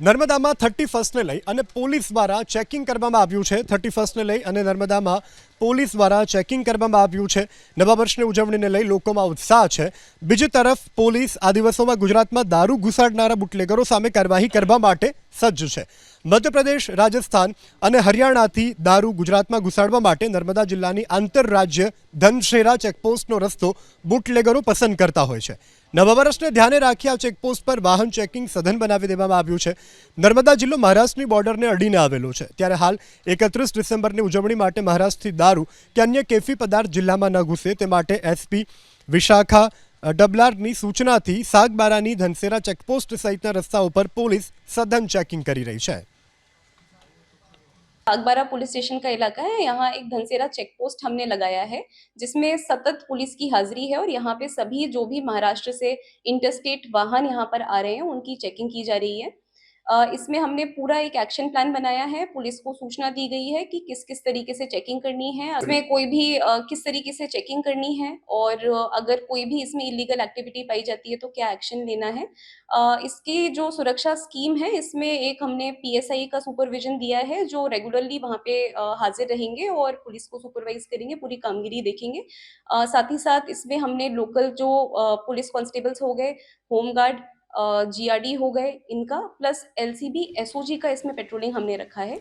નર્મદામાં thirty ફર્સ્ટને લઈ અને police દ્વારા ચેકિંગ કરવામાં આવ્યું છે. થર્ટી ફર્સ્ટને લઈ અને નર્મદામાં પોલીસ દ્વારા ચેકિંગ કરવામાં આવ્યું છે. નવા વર્ષની ઉજવણીને લઈ લોકોમાં ઉત્સાહ છે. બીજી તરફ, પોલીસ આ દિવસોમાં ગુજરાતમાં દારૂ ઘુસાડનારા બુટલેગરો સામે કાર્યવાહી કરવા માટે સજ્જ છે. મધ્યપ્રદેશ, રાજસ્થાન અને હરિયાણાથી દારૂ ગુજરાતમાં ઘુસાડવા માટે નર્મદા જિલ્લાની આંતરરાજ્ય ધનશેરા ચેકપોસ્ટનો રસ્તો બુટલેગરો પસંદ કરતા હોય છે. નવા વર્ષને ધ્યાને રાખી આ ચેકપોસ્ટ પર વાહન ચેકિંગ સઘન બનાવી દેવામાં આવ્યું છે. નર્મદા જિલ્લો મહારાષ્ટ્રની બોર્ડરને અડીને આવેલો છે. ત્યારે હાલ એકત્રીસ ડિસેમ્બરની ઉજવણી માટે મહારાષ્ટ્રથી દારૂ કે અન્ય કેફી પદાર્થ જિલ્લામાં ન ઘૂસે તે માટે એસપી વિશાખા અ, ડબલારની સૂચનાથી સાગબારાની ધનસેરા ચેકપોસ્ટ સહિતના રસ્તાઓ પર પોલીસ સઘન ચેકિંગ કરી રહી છે बागबारा पुलिस स्टेशन का इलाका है यहाँ एक धनसेरा चेक पोस्ट हमने लगाया है जिसमें सतत पुलिस की हाजिरी है और यहाँ पे सभी जो भी महाराष्ट्र से इंटरस्टेट वाहन यहाँ पर आ रहे हैं उनकी चेकिंग की जा रही है अ, इसमें हमने पूरा एक एक्शन प्लान बनाया है। पुलिस को सूचना दी गई है कि किस किस तरीके से चेकिंग करनी है। इसमें कोई भी किस तरीके से चेकिंग करनी है और अगर कोई भी इसमें इलीगल एक्टिविटी पाई जाती है तो क्या एक्शन लेना है। इसकी जो सुरक्षा स्कीम है इसमें एक हमने पीएसआई का सुपरविजन दिया है जो रेगुलरली वहाँ पे हाजिर रहेंगे और पुलिस को सुपरवाइज करेंगे पूरी कामगिरी देखेंगे। साथ ही साथ इसमें हमने लोकल जो पुलिस कॉन्स्टेबल्स हो गए होमगार्ड जीआरडी हो गए इनका प्लस एलसीबी एसओजी का इसमें पेट्रोलिंग हमने रखा है।